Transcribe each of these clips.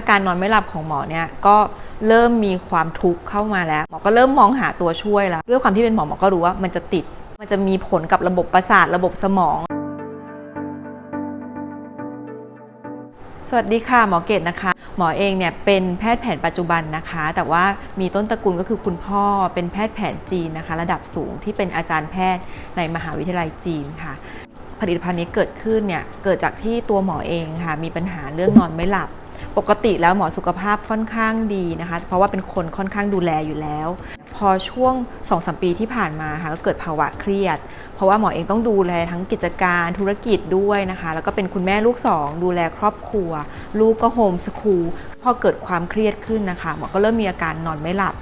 อาการนอนไม่หลับของหมอเนี่ยก็เริ่มมีความทุกข์เข้ามาแล้วหมอก็เริ่มมองหาตัวช่วยแล้วด้วยความที่เป็นหมอหมอก็รู้ว่ามันจะติด มันจะมีผลกับระบบประสาทระบบสมอง สวัสดีค่ะหมอเกตนะคะ หมอเองเนี่ยเป็นแพทย์แผนปัจจุบันนะคะ แต่ว่ามีต้นตระกูลก็คือคุณพ่อเป็นแพทย์แผนจีนนะคะ ระดับสูงที่เป็นอาจารย์แพทย์ในมหาวิทยาลัยจีนค่ะผลิตภัณฑ์นี้เกิดขึ้นเนี่ยเกิดจากที่ตัวหมอเองค่ะมีปัญหาเรื่องนอนไม่หลับ ปกติแล้วหมอสุขภาพค่อนข้างดีนะคะ เพราะว่าเป็นคนค่อนข้างดูแลอยู่แล้ว พอช่วง2อสปีที่ผ่านมาค่ะก็เกิดภาวะเครียด เพราะว่าหมอเองต้องดูแลทั้งกิจการธุรกิจด้วยนะคะ แล้วก็เป็นคุณแม่ลูกสองดูแลครอบครัว ลูกก็โฮมสคูลพอเกิดความเครียดขึ้นนะคะหมอก็เริ่มมีอาการนอนไม่หลับ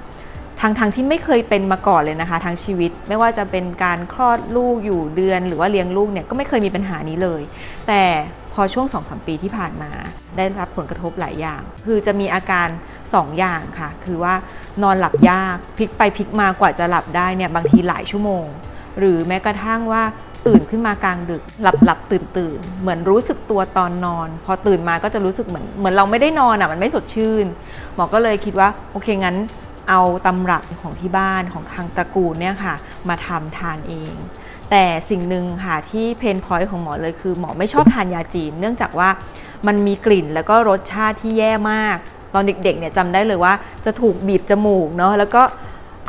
ทางทางที่ไม่เคยเป็นมาก่อนเลยนะคะทั้งชีวิต ไม่ว่าจะเป็นการคลอดลูกอยู่เดือน หรือว่าเลี้ยงลูกเนี่ยก็ไม่เคยมีปัญหานี้เลย แต่ อช่วง2อสปีที่ผ่านมา ได้รับผลกระทบหลายอย่าง คือจะมีอาการ 2 อย่างค่ะ คือว่านอนหลับยากพลิกไปพลิกมากว่าจะหลับได้เนี่ยบางทีหลายชั่วโมง หรือแม้กระทั่งว่าตื่นขึ้นมากลางดึกหลับหลับตื่นตื่นเหมือนรู้สึกตัวตอนนอน พอตื่นมาก็จะรู้สึกเหมือนเหมือนเราไม่ได้นอนอะมันไม่สดชื่น หมอก็เลยคิดว่าโอเคงั้นเอาตำรับของที่บ้านของทางตระกูลเนี่ยค่ะ มาทำทานเอง แต่สิ่งหนึ่งค่ะที่เพนพอยต์ของหมอเลยคือหมอไม่ชอบทานยาจีน เนื่องจากว่ามันมีกลิ่นแล้วก็รสชาติที่แย่มาก ตอนเด็กๆเนี่ยจำได้เลยว่าจะถูกบีบจมูกเนาะแล้วก็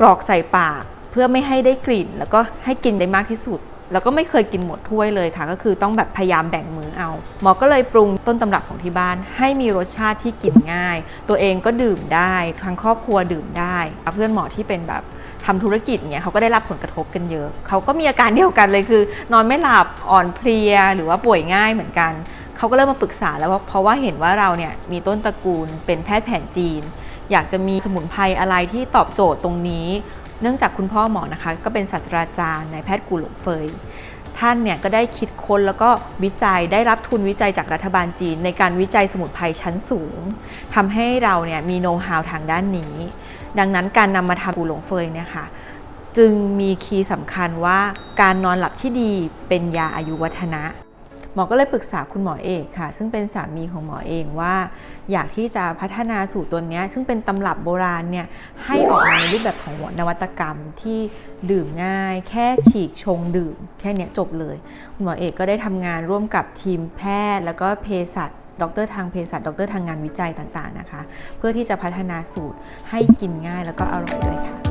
กรอกใส่ปากเพื่อไม่ให้ได้กลิ่น แล้วก็ให้กินได้มากที่สุด แล้วก็ไม่เคยกินหมดถ้วยเลยค่ะ ก็คือต้องแบบพยายามแบ่งมือเอา หมอก็เลยปรุงต้นตำรับของที่บ้าน ให้มีรสชาติที่กินง่าย ตัวเองก็ดื่มได้ทั้งครอบครัวดื่มได้ เพื่อนหมอที่เป็นแบบ ทำธุรกิจเนี่ยเขาก็ได้รับผลกระทบกันเยอะ เขาก็มีอาการเดียวกันเลยคือ นอนไม่หลับอ่อนเพลียหรือว่าป่วยง่ายเหมือนกัน เขาก็เริ่มมาปรึกษาแล้วว่าเพราะว่าเห็นว่าเราเนี่ยมีต้นตระกูลเป็นแพทย์แผนจีน อยากจะมีสมุนไพรอะไรที่ตอบโจทย์ตรงนี้ เนื่องจากคุณพ่อหมอนะคะ ก็เป็นศาสตราจารย์นายแพทย์กูหลงเฟยท่านเนี่ยก็ได้คิดค้นแล้วก็วิจัยได้รับทุนวิจัยจากรัฐบาลจีน ในการวิจัยสมุนไพรชั้นสูงทำให้เราเนี่ยมีโน้ตฮาวทางด้านนี้ ดังนั้นการนำมาทำกูหลงเฟยเนี่ยค่ะจึงมีคีย์สำคัญว่าการนอนหลับที่ดีเป็นยาอายุวัฒนะ หมอก็เลยปรึกษาคุณหมอเอกค่ะ ซึ่งเป็นสามีของหมอเองว่า อยากที่จะพัฒนาสูตรตัวนี้ซึ่งเป็นตำรับโบราณเนี่ยให้ออกมาในรูปแบบของนวัตกรรมที่ดื่มง่าย แค่ฉีกชงดื่ม แค่เนี้ยจบเลย คุณหมอเอกก็ได้ทำงานร่วมกับทีมแพทย์ แล้วก็เภสัช ด็อกเตอร์ทางเภสัชด็อกเตอร์ทางงานวิจัยต่างๆนะคะ เพื่อที่จะพัฒนาสูตรให้กินง่ายแล้วก็อร่อยด้วยค่ะ